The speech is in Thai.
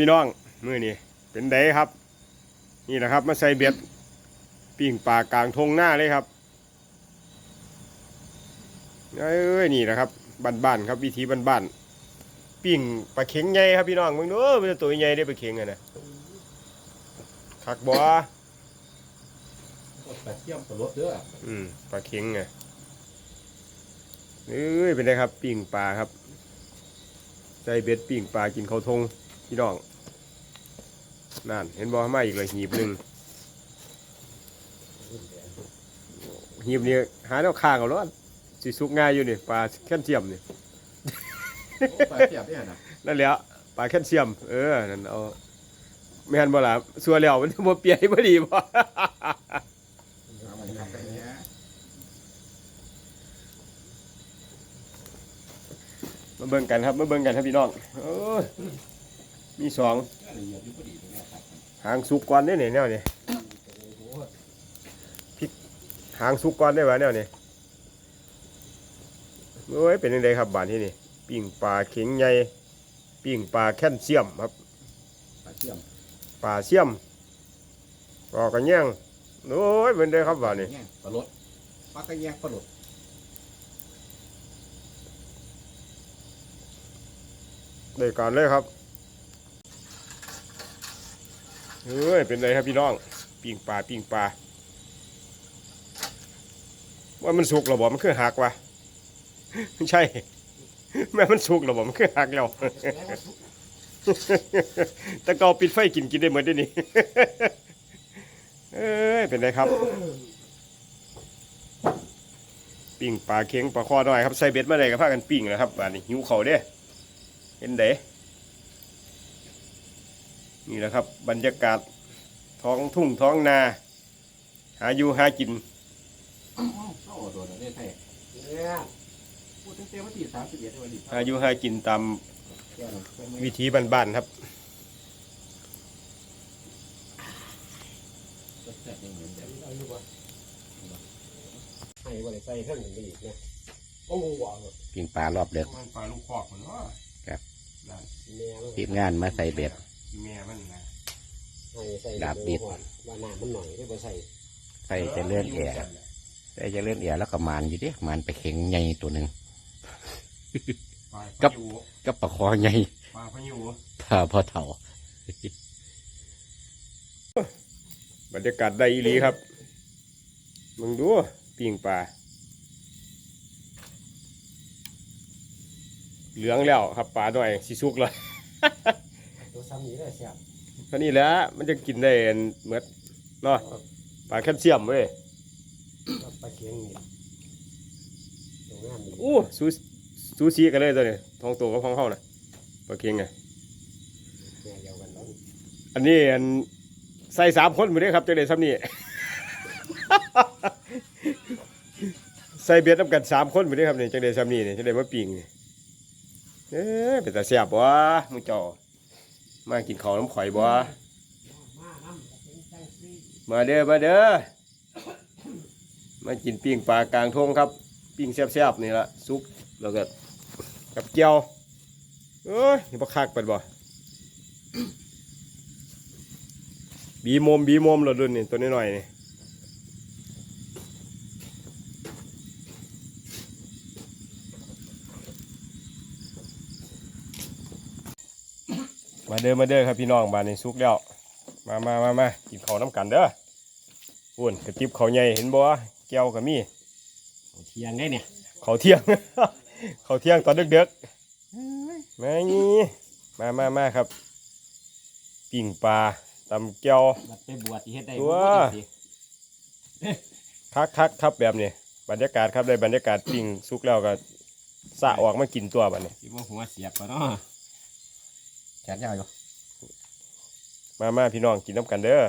พี่น้องมือนี่เป็นไดครับ นี่นะครับมาใส่เบ็ดปิ้งปลากลางทงหน้าเลยครับเอ้ยนี่นะครับบ้านๆครับวิธีบ้านๆปิ้งปลาเข็งใหญ่ครับพี่น้องมึงดูมันจะตัวใหญ่ได้ปลาเข็งอะนะคักบ่ปลาเทียมปลาลดเด้ออืมปลาเข็งไงเอ้ยเป็นไงครับปิ้งปลาครับใส่เบ็ดปิ้งปลากินข้าวทง พี่น้องนั่นเห็นบ่มาอีกเลยหีบหนึ่งหีบนี้หาแนวข้างเอาแล้วสิสุกง่ายอยู่นี่ปลาแค่นเจียมนี่ปลาเทียมเนี่ยนะนั่นแหละปลาแค่นเจียม เออนั่นเอาไม่หันบ่ล่ะสัวแล้วมันบ่เปียบ่ดีบ่เอามาทำแบบนี้มาเบิ่งกันครับมาเบิ่งกันครับพี่น้องโอ้ย มีสองละเอียดอยู่พอดีเลยครับหางสุกก่อนได้เนี่ยแนวนี่หางสุกก่อนได้ปะแนวนี่โอ้ยเป็นยังไงครับบ้านที่นี่ปิ้งปลาเข็งใหญ่ปิ้งปลาแคลเซียมครับปลาเทียมปลาเสียมปลากระแยงโอ้ยเป็นไงครับบ้านนี้แง่ปลาลดปลากระแยงปลาลดได้การเลยครับ เฮ้ย เป็นไงครับพี่น้องปิ้งปลาปิ้งปลาว่ามันสุกหรอบ่มันคือหักวะไม่ใช่ แม่มันสุกหรอบ่มันคือหักแล้วตะเกาปิดไฟกินกินได้เหมือนได้นี่เอ้ยเป็นไงครับปิ้งปลาเค็งปลาคอน้อยครับใส่เบ็ดมาได้ก็พากันปิ้งนะครับบ้านนี้หิวเขาเด้เห็นเด้ นี่แหละครับ บรรยากาศท้องทุ่งท้องนา หาอยู่หากินเข้าโดนได้แท้เนี่ยจินหาอยู่หากินตามแก้วเป็นวิถีบ้านๆครับรสชาติยังเหมือนเดิมเอาอยู่บ่ให้ได้ใส่เครื่องอย่งนี้อีกนะโอ้โหปิงปลารอบเด็กปลาลูกคอกมันว่าครับทีมงานมาใส่เบ็ด แม่มันนะให้ใส่ดาบดิบก่อนว่าน้ำมันหน่อยได้บ่ใส่ใส่จะเลื่อนแอร์ใส่จะเลื่อนแอร์แล้วก็มานอยู่ดิมานไปเข็งใหญ่ตัวหนึ่ง ปลากับพายุก็ประคอใหญ่ปลาพายุพาพอเถ่า บรรยากาศได้อีหลีครับ มึงดูปิ้งปลา เหลืองแล้วครับปลาหน่อยสิสุกเลยตัว ซ้ำนี้ได้แซ่บเท่านี้แหล้วมันจะกินได้อันเหมือนเนาะปลาแคลเซียมเว้ยกับปลาเคียงนี่ตัวงามดีอู้ซูซูซีกันเลยตัวนี้ทองโตกับทองเข้าน่ะปลาเค็งไงแม่เดียวกันแล้วอันนี้อันใส่สามคนหมดเลยครับจังได้ซ้ำนี่ใส่เบียดน้ำกันสามคนหมดเลยครับนี่จังได้ซ้ำนี่นี่จังได้มาปิ่งนี่เอ๊ะเป็นตาเสียบวะมึงเจ่อ มากินข้าวน้ำข่อยบ่มาเป็นจังซี่มาเด้อมาเด้อมากินปิ้งปลากลางทงครับ ปิ้งแซ่บๆนี่ละซุปแล้วก็กับเจียวเอ้ยนี่บ่คักเปิดบ่บีมมบีมมเราดุนนี่ตัวน้อยๆนี่ มาเด้อมาเด้อครับพี่น้องบ้านนี้สุกแล้วมามามามากินข้าวน้ำกันเด้ออุ่นกระติบข้าวใหญ่เห็นบ่แก้วก็มีเทียงได้เนี่ยข้าวเที่ยงข้าวเที่ยงตอนดึกๆมานี่มามามาครับปิ้งปลาตำแก้วบัดไปบวชสิเฮ็ดได้ตัวบ่จังซี่คักคักๆครับแบบนี้บรรยากาศครับได้บรรยากาศปิ้งสุกแล้วก็สะออกมากินตัวบัดนี้สิบ่หัวเสียบก็เนาะ แขนยาวอยู่มามาพี่น้องกินน้ำกันเด้อ